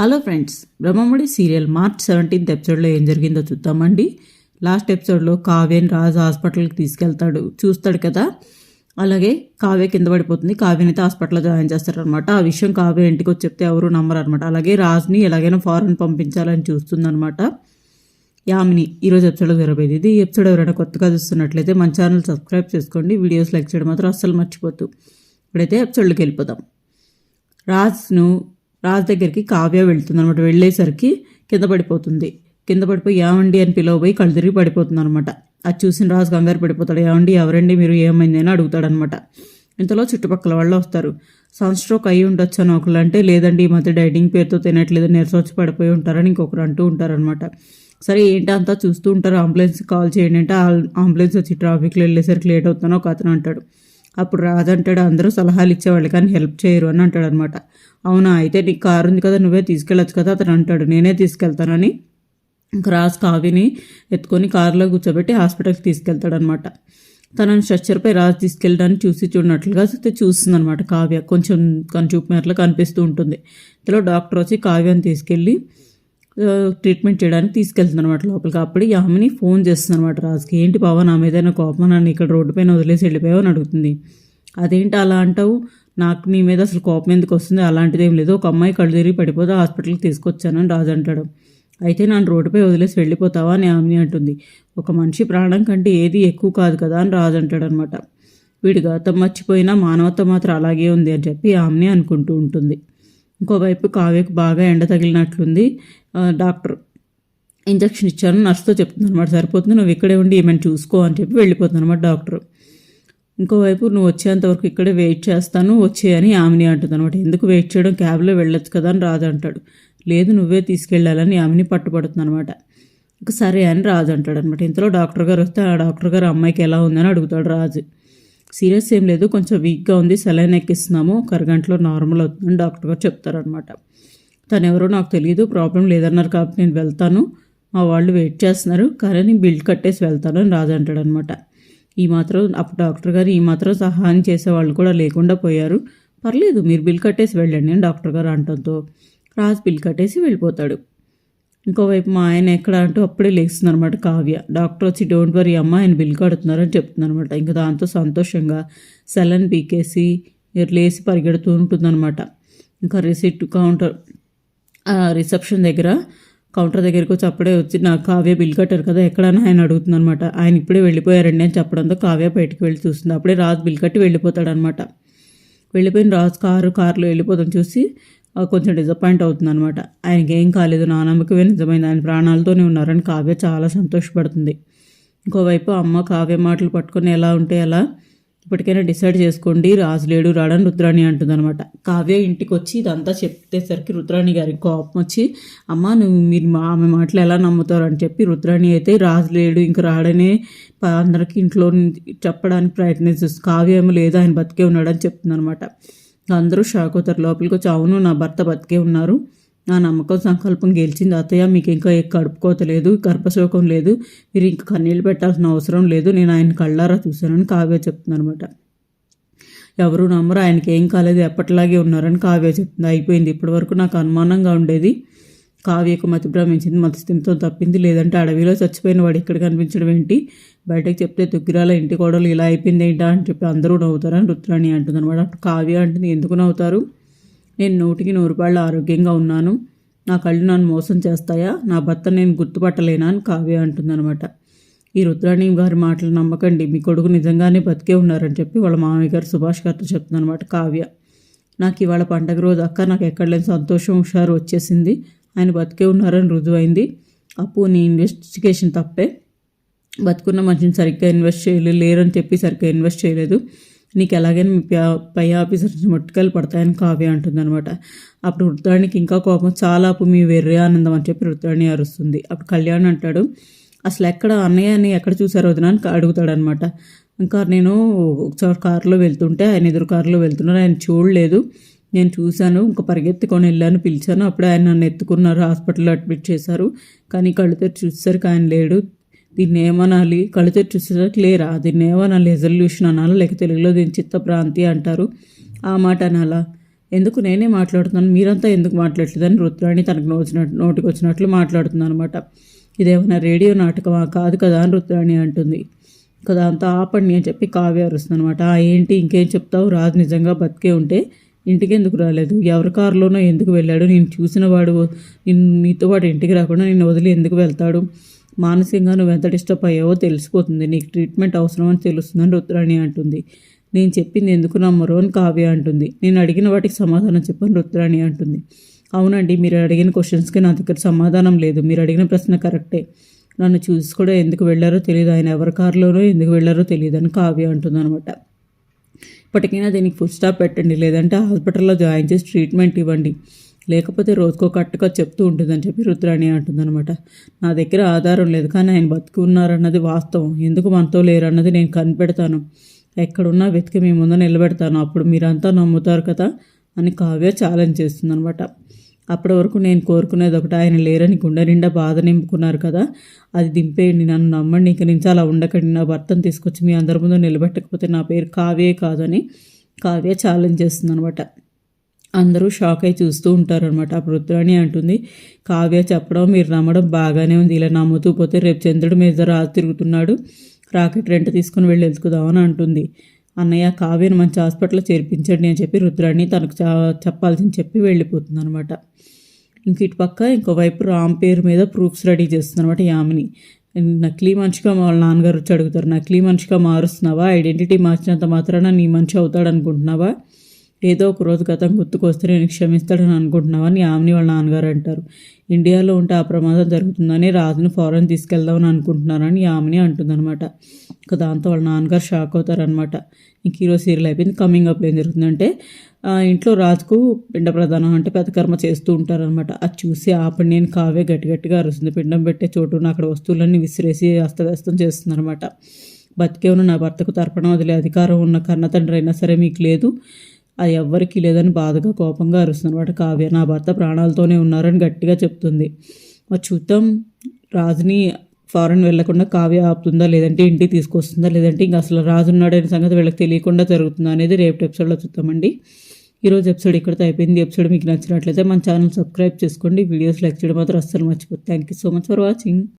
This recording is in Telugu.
Hello friends Brahmamudi serial March seventeenth ఎపిసోడ్లో ఏం జరిగిందో చూద్దామండి. లాస్ట్ ఎపిసోడ్లో కావ్యని రాజు హాస్పిటల్కి తీసుకెళ్తాడు. చూస్తాడు కదా? అలాగే కావ్య కింద పడిపోతుంది. కావ్యని అయితే హాస్పిటల్లో జాయిన్ చేస్తారనమాట ఆ విషయం కావ్య ఇంటికి వచ్చి చెప్తే ఎవరు నమ్మరు అనమాట అలాగే రాజ్ని ఎలాగైనా ఫారెన్ పంపించాలని చూస్తుందనమాట యామిని ఈరోజు ఎపిసోడ్ జరగబోయేది ఇది. ఎపిసోడ్ ఎవరైనా కొత్తగా చూస్తున్నట్లయితే మన ఛానల్ సబ్స్క్రైబ్ చేసుకోండి. వీడియోస్ లైక్ చేయడం మాత్రం అస్సలు మర్చిపోతూ ఇప్పుడైతే ఎపిసోడ్కి వెళ్ళిపోదాం. రాజ్ను రాజు దగ్గరికి కావ్య వెళుతుంది అనమాట వెళ్ళేసరికి కింద పడిపోతుంది. కింద పడిపోయి ఏమండి అని పిలవబోయి కళ్ళు తిరిగి పడిపోతుంది అనమాట అది చూసిన రాజు కంగారు పడిపోతాడు. ఏమండి ఎవరండి మీరు? ఏమైంది అని అడుగుతాడనమాట ఇంతలో చుట్టుపక్కల వాళ్ళు వస్తారు. సన్ స్ట్రోక్ అయి ఉండొచ్చు అని ఒకళ్ళు అంటే లేదండి ఈ మధ్య డైటింగ్ పేరుతో తినట్లేదు నీరసం వచ్చి పడిపోయి ఉంటారని ఇంకొకరు అంటూ ఉంటారనమాట సరే ఏంటి అంతా చూస్తూ ఉంటారు. అంబులెన్స్ కాల్ చేయండి అంటే అంబులెన్స్ వచ్చి ట్రాఫిక్లో వెళ్ళేసరికి లేట్ అవుతానో ఒక అతను అంటాడు. అప్పుడు రాదంటాడు అందరూ సలహాలు ఇచ్చేవాళ్ళు కానీ హెల్ప్ చేయరు అని అంటాడు అనమాట అవునా? అయితే నీకు కారు ఉంది కదా నువ్వే తీసుకెళ్ళచ్చు కదా అతను అంటాడు. నేనే తీసుకెళ్తానని. క్రాస్ రాజ్ కావ్యని ఎత్తుకొని కారులో కూర్చోబెట్టి హాస్పిటల్కి తీసుకెళ్తాడనమాట. తనని స్ట్రక్చర్పై రాజు తీసుకెళ్ళడానికి చూసి చూడనట్లుగా చూస్తుంది అనమాట కావ్య. కొంచెం కనుచూపు మేరలో కనిపిస్తూ ఉంటుంది. ఇందులో డాక్టర్ వచ్చి కావ్యాన్ని తీసుకెళ్ళి ట్రీట్మెంట్ చేయడానికి తీసుకెళ్తుంది అనమాట లోపలికి. అప్పుడు యామిని ఫోన్ చేస్తుంది అనమాట రాజుకి. ఏంటి బావ నా మీద కోపం నన్ను ఇక్కడ రోడ్డు పైన వదిలేసి వెళ్ళిపోయావు అని అడుగుతుంది. అదేంటి అలా అంటావు? నాకు నీ మీద అసలు కోపం ఎందుకు వస్తుంది? అలాంటిది ఏం లేదు. ఒక అమ్మాయి కళ్ళు తిరిగి పడిపోతే హాస్పిటల్కి తీసుకొచ్చానని రాజు అంటాడు. అయితే నన్ను రోడ్డుపై వదిలేసి వెళ్ళిపోతావా? అని ఆమెని అంటుంది. ఒక మనిషి ప్రాణం కంటే ఏది ఎక్కువ కాదు కదా అని రాజు అంటాడు అనమాట వీడి గతం మర్చిపోయినా మానవత్వం మాత్రం అలాగే ఉంది అని చెప్పి ఆమెని అనుకుంటూ ఉంటుంది. ఇంకోవైపు కావ్యకు బాగా ఎండ తగిలినట్లుంది. డాక్టర్ ఇంజక్షన్ ఇచ్చాను నర్స్తో చెప్తుంది అనమాట సరిపోతుంది నువ్వు ఇక్కడే ఉండి ఏమైనా చూసుకో అని చెప్పి వెళ్ళిపోతుంది అనమాట డాక్టర్. ఇంకోవైపు నువ్వు వచ్చేంత వరకు ఇక్కడే వెయిట్ చేస్తాను వచ్చేయని ఆమెని అంటుంది అనమాట ఎందుకు వెయిట్ చేయడం? క్యాబ్లో వెళ్ళొచ్చు కదా అని రాజు అంటాడు. లేదు నువ్వే తీసుకెళ్ళాలని ఆమెని పట్టుబడుతుంది అనమాట ఇంకా సరే అని రాజు అంటాడు అనమాట ఇంతలో డాక్టర్ గారు వస్తే ఆ డాక్టర్ గారు అమ్మాయికి ఎలా ఉందని అడుగుతాడు రాజు. సీరియస్ ఏం లేదు కొంచెం వీక్గా ఉంది సెలైన్ ఎక్కిస్తున్నాము ఒక అరగంటలో నార్మల్ అవుతుందని డాక్టర్ గారు చెప్తారనమాట తను ఎవరో నాకు తెలియదు ప్రాబ్లం లేదన్నారు కాబట్టి నేను వెళ్తాను. మా వాళ్ళు వెయిట్ చేస్తున్నారు కానీ నేను బిల్ కట్టేసి వెళ్తాను అని రాజు అంటాడు అనమాట ఈ మాత్రం అప్పుడు డాక్టర్ గారు ఈ మాత్రం సహాయం చేసే వాళ్ళు కూడా లేకుండా పోయారు. పర్లేదు మీరు బిల్ కట్టేసి వెళ్ళండి అని డాక్టర్ గారు అంటంతో రాజు బిల్ కట్టేసి వెళ్ళిపోతాడు. ఇంకోవైపు మా ఆయన ఎక్కడ అంటూ అప్పుడే లేస్తుందనమాట కావ్య. డాక్టర్ వచ్చి డోంట్ వరీ అమ్మ ఆయన బిల్ కడుతున్నారని చెప్తుందనమాట ఇంకా దాంతో సంతోషంగా సెలన్ పీకేసి లేసి పరిగెడుతూ ఉంటుందన్నమాట. ఇంకా రిసిప్ట్ కౌంటర్ ఆ రిసెప్షన్ దగ్గర కౌంటర్ దగ్గరికి వచ్చి అప్పుడే వచ్చి నాకు కావ్య బిల్ కట్టారు కదా ఎక్కడన్నా ఆయన అడుగుతుందనమాట ఆయన ఇప్పుడే వెళ్ళిపోయారండి అని చెప్పడంతో కావ్య బయటికి వెళ్ళి చూస్తుంది. అప్పుడే రాజు బిల్ కట్టి వెళ్ళిపోతాడనమాట వెళ్ళిపోయిన రాజు కారు కారులో వెళ్ళిపోతాం చూసి కొంచెం డిసప్పాయింట్ అవుతుంది అనమాట ఆయనకి ఏం కాలేదు నా నమ్మకమే నిజమైంది. ఆయన ప్రాణాలతోనే ఉన్నారని కావ్య చాలా సంతోషపడుతుంది. ఇంకోవైపు అమ్మ కావ్య మాటలు పట్టుకొని ఎలా ఉంటే ఎలా? ఇప్పటికైనా డిసైడ్ చేసుకోండి. రాజులేడు రాడని రుద్రాణి అంటుందన్నమాట. కావ్య ఇంటికి వచ్చి ఇదంతా చెప్పేసరికి రుద్రాణి గారికి కోపం వచ్చి అమ్మ నువ్వు మీరు మా ఆమె మాటలు ఎలా నమ్ముతారు? అని చెప్పి రుద్రాణి అయితే రాజులేడు ఇంకా ఇంక రాడనే అందరికీ ఇంట్లో చెప్పడానికి ప్రయత్నిస్తుంది కావ్య ఏమో లేదు ఆయన బతికే ఉన్నాడని చెప్తుందనమాట అందరూ షాక్ అవుతారు. లోపలికి వచ్చి అవును నా భర్త బతికే ఉన్నారు. నా నమ్మకం సంకల్పం గెలిచింది. అత్తయ్య మీకు ఇంకా కడుపుకోత లేదు గర్భశోకం లేదు మీరు ఇంకా కన్నీళ్ళు పెట్టాల్సిన అవసరం లేదు. నేను ఆయన కళ్ళారా చూశానని కావ్య చెప్తుంది అనమాట ఎవరు నమ్మరు ఆయనకి ఏం కాలేదు ఎప్పటిలాగే ఉన్నారని కావ్య చెప్తుంది. అయిపోయింది. ఇప్పటి వరకు నాకు అనుమానంగా ఉండేది. కావ్యకు మతి భ్రమించింది మతిస్థిమితో తప్పింది. లేదంటే అడవిలో చచ్చిపోయిన వాడు ఇక్కడ కనిపించడం ఏంటి? బయటకు చెప్తే దుగ్గిరాల ఇంటి కోడలు ఇలా అయిపోయింది ఏంటా అని చెప్పి అందరూ నవ్వుతారని రుద్రాణి అంటుంది అనమాట కావ్య అంటుంది ఎందుకు నవ్వుతారు? నేను నూటికి నూరుపాళ్ళు ఆరోగ్యంగా ఉన్నాను. నా కళ్ళు నన్ను మోసం చేస్తాయా? నా భర్త నేను గుర్తుపట్టలేనా అని కావ్య అంటుందన్నమాట. ఈ రుద్రాణి గారి మాటలు నమ్మకండి. మీ కొడుకు నిజంగానే బతికే ఉన్నారని చెప్పి వాళ్ళ మామయ్య గారు సుభాష్ గారితో చెప్తుందన్నమాట కావ్య. నాకు ఇవాళ పండగ రోజు అక్క నాకు ఎక్కడ లేని సంతోషం హుషారు వచ్చేసింది. ఆయన బతికే ఉన్నారని రుజువైంది. అప్పు నీ ఇన్వెస్టిగేషన్ తప్పే. బతుకున్న మనిషిని సరిగ్గా ఇన్వెస్ట్ చేయలేదు లేరని చెప్పి సరిగ్గా ఇన్వెస్ట్ చేయలేదు. నీకు ఎలాగైనా మీ పై- పై ఆఫీసర్ నుంచి ముట్టుకలు పడతాయని కావ్య అంటుంది అనమాట అప్పుడు వృత్తానికి ఇంకా కోపం చాలా మీ వెర్రి ఆనందం అని చెప్పి వృద్ధాన్ని అరుస్తుంది. అప్పుడు కళ్యాణ్ అంటాడు అసలు ఎక్కడ అన్నయ్యని ఎక్కడ చూసారో వదిన? అని అడుగుతాడు అనమాట ఇంకా నేను ఒకసారి కారులో వెళ్తుంటే ఆయన ఎదురు కారులో వెళ్తున్నారు ఆయన చూడలేదు. నేను చూశాను ఇంకా పరిగెత్తుకొని వెళ్ళాను పిలిచాను. అప్పుడు ఆయన నన్ను ఎత్తుకున్నారు హాస్పిటల్లో అడ్మిట్ చేశారు. కానీ కళ్ళు తెరిచి చూసేసరికి ఆయన లేడు. దీన్ని ఏమనాలి? కళ్ళు చూసేటట్టు లేరా దీన్ని ఏమనాలి? రెజల్యూషన్ అనాలా? లేక తెలుగులో దీన్ని చిత్తభ్రాంతి అంటారు. ఆ మాట అనాలా? ఎందుకు నేనే మాట్లాడుతున్నాను? మీరంతా ఎందుకు మాట్లాడలేదని రుద్రాణి తనకు నోచినట్టు నోటికి వచ్చినట్లు మాట్లాడుతున్నాను అనమాట ఇదేమైనా రేడియో నాటకమా? కాదు కదా అని రుద్రాణి అంటుంది. కదా అంతా ఆపండి అని చెప్పి కావ్య అరుస్తుంది అనమాట ఏంటి? ఇంకేం చెప్తావు? రాజు నిజంగా బతికే ఉంటే ఇంటికి ఎందుకు రాలేదు? ఎవరి కారులోనో ఎందుకు వెళ్ళాడు? నేను చూసిన వాడు నిన్ను నీతో పాటు ఇంటికి రాకుండా నేను వదిలి ఎందుకు వెళ్తాడు? మానసికంగా నువ్వు ఎంత డిస్టర్బ్ అయ్యావో తెలిసిపోతుంది. నీకు ట్రీట్మెంట్ అవసరం అని తెలుస్తుందని రుద్రాణి అంటుంది. నేను చెప్పింది ఎందుకు నమ్మరు అని కావ్య అంటుంది. నేను అడిగిన వాటికి సమాధానం చెప్పని రుద్రాణి అంటుంది. అవునండి మీరు అడిగిన క్వశ్చన్స్కి నా దగ్గర సమాధానం లేదు. మీరు అడిగిన ప్రశ్న కరెక్టే. నన్ను చూసి కూడా ఎందుకు వెళ్ళారో తెలియదు ఆయన ఎవరి కారులోనో ఎందుకు వెళ్ళారో తెలియదు అని కావ్య అంటుంది అనమాట ఇప్పటికైనా దీనికి ఫుల్ స్టాప్ పెట్టండి. లేదంటే హాస్పిటల్లో జాయిన్ చేసి ట్రీట్మెంట్ ఇవ్వండి. లేకపోతే రోజుకో కట్టుగా చెప్తూ ఉంటుందని చెప్పి రుద్రాణి అంటుందన్నమాట. నా దగ్గర ఆధారం లేదు కానీ ఆయన బతుకున్నారన్నది వాస్తవం. ఎందుకు మనతో లేరన్నది నేను కనిపెడతాను. ఎక్కడున్నా వెతికి మీ ముందు నిలబెడతాను. అప్పుడు మీరంతా నమ్ముతారు కదా అని కావ్య ఛాలెంజ్ చేస్తుందనమాట అప్పటి వరకు నేను కోరుకునేది ఒకటి ఆయన లేరని గుండె నిండా బాధ నింపుకున్నారు కదా. అది దింపేయండి నన్ను నమ్మండి. ఇంక నుంచి అలా ఉండకండి. నా భర్తను తీసుకొచ్చి మీ అందరి ముందు నిలబెట్టకపోతే నా పేరు కావ్యే కాదని కావ్య ఛాలెంజ్ చేస్తుంది అనమాట అందరూ షాక్ అయి చూస్తూ ఉంటారనమాట అప్పుడు రుద్రాణి అంటుంది. కావ్య చెప్పడం మీరు నమ్మడం బాగానే ఉంది. ఇలా నమ్ముతూ పోతే రేపు చంద్రుడు మీద రాజు తిరుగుతున్నాడు. రాకెట్ రెంట్ తీసుకుని వెళ్ళి వెతుకుదామని అంటుంది. అన్నయ్య కావ్యను మంచి హాస్పిటల్లో చేర్పించండి అని చెప్పి రుద్రాణి తనకు చెప్పాల్సింది చెప్పి వెళ్ళిపోతుంది అనమాట ఇంక ఇటుపక్క ఇంకోవైపు రామ్ పేరు మీద ప్రూఫ్స్ రెడీ చేస్తుంది అనమాట యామిని. నకిలీ మనిషిగా వాళ్ళ నాన్నగారు వచ్చి అడుగుతారు. నకిలీ మనిషిగా మారుస్తున్నావా? ఐడెంటిటీ మార్చినంత మాత్రాన నీ మనిషి అవుతాడు అనుకుంటున్నావా ఏదో ఒక రోజు గతం గుర్తుకొస్తే నేను క్షమిస్తాడని అనుకుంటున్నావని ఆమెని వాళ్ళ నాన్నగారు అంటారు. ఇండియాలో ఉంటే ఆ ప్రమాదం జరుగుతుందని రాజును ఫారెన్ తీసుకెళ్దామని అనుకుంటున్నారని ఆమెని అంటుందన్నమాట. ఇక దాంతో వాళ్ళ నాన్నగారు షాక్ అవుతారనమాట ఇంక ఈరోజు సీరియల్ అయిపోయింది కమింగ్ అప్ ఏం జరుగుతుందంటే ఇంట్లో రాజుకు పిండ ప్రధానం అంటే పెదకర్మ చేస్తూ ఉంటారనమాట అది చూసి ఆపడి నేను కావే గట్టి గట్టిగా అరుస్తుంది. పిండం పెట్టే చోటు అక్కడ వస్తువులన్నీ విసిరేసి అస్తవ్యస్తం చేస్తుందనమాట బతికే ఉన్న నా భర్తకు తర్పణం వదిలే అధికారం ఉన్న కన్న తండ్రి అయినా సరే మీకు లేదు. అది ఎవ్వరికీ లేదని బాధగా కోపంగా అరుస్తున్నమాట కావ్య నా భర్త ప్రాణాలతోనే ఉన్నారని గట్టిగా చెప్తుంది. మరి చూద్దాం రాజుని ఫారెన్ వెళ్ళకుండా కావ్య ఆపుతుందా లేదంటే ఇంటికి తీసుకొస్తుందా లేదంటే ఇంకా అసలు రాజు ఉన్నాడనే సంగతి వీళ్ళకి తెలియకుండా జరుగుతుందా అనేది రేపు ఎపిసోడ్లో చూద్దామండి. ఈరోజు ఎపిసోడ్ ఇక్కడితో అయిపోయింది. ఎపిసోడ్ మీకు నచ్చినట్లయితే మన ఛానల్ సబ్స్క్రైబ్ చేసుకోండి. వీడియోస్ లైక్ చేయడం మాత్రం అస్సలు మర్చిపోతుంది thank you so much for watching